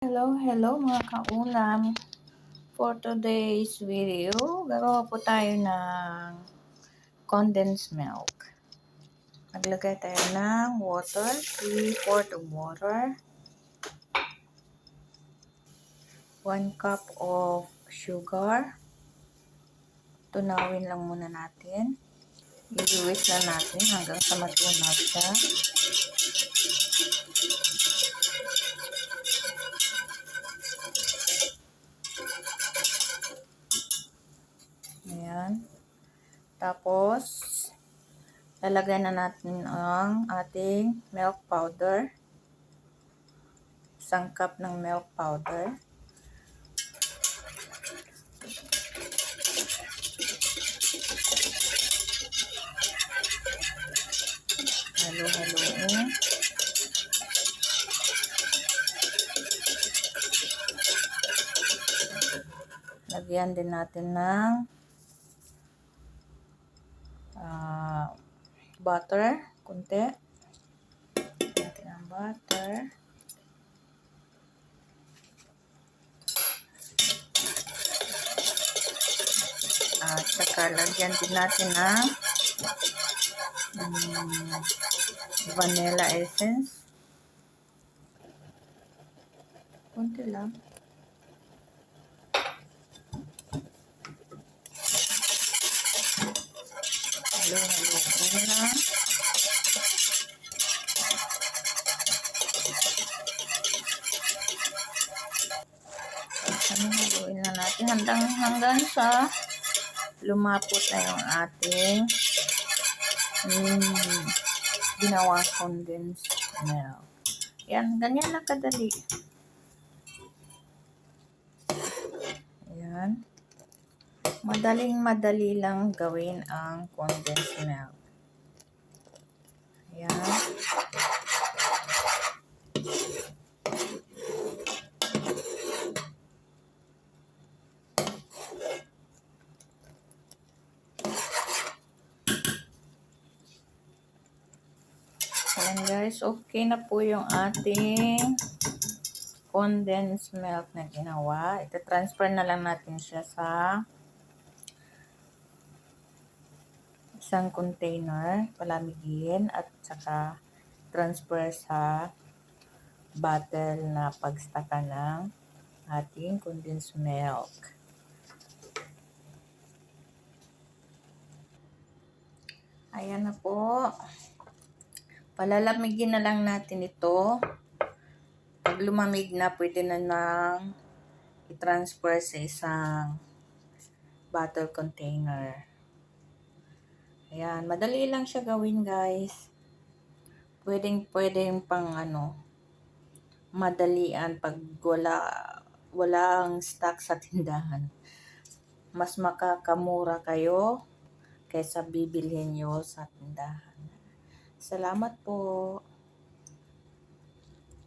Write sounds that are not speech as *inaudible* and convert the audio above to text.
Hello, hello mga kaulam. For today's video, gagawa po tayo ng condensed milk. Naglagay tayo ng water, 3 quart of water, 1 cup of sugar. Tunawin lang muna natin. I-whisk na natin hanggang sa matunaw siya. Tapos, lalagay na natin ang ating milk powder. Isang cup ng milk powder. Halo-haloin. Lagyan din natin ng butter, kunti. Natin ang butter. At saka lagyan din natin ng um, vanilla essence. Kunti lang. Halo-halo na. Ano haluin na natin hanggang hanggang sa lumapot na yung ating mm, ginawang condensed milk. Yan, ganyan lang kadali. Ayan. Madaling madali lang gawin ang condensed milk. Ayan. Ayan guys, okay na po yung ating condensed milk na ginawa. Ito-transfer na lang natin siya sa isang container, palamigin at saka transfer sa bottle na pagstaka ng ating condensed milk. Ayan na po. Palalamigin na lang natin ito. Pag lumamig na, pwede na nang i-transfer sa isang bottle container. Ayan, madali lang siya gawin guys. Pwedeng, pwedeng pang ano, madalian pag wala, wala ang stock sa *laughs* tindahan. Mas makakamura kayo kaysa bibilhin nyo sa tindahan. Salamat po.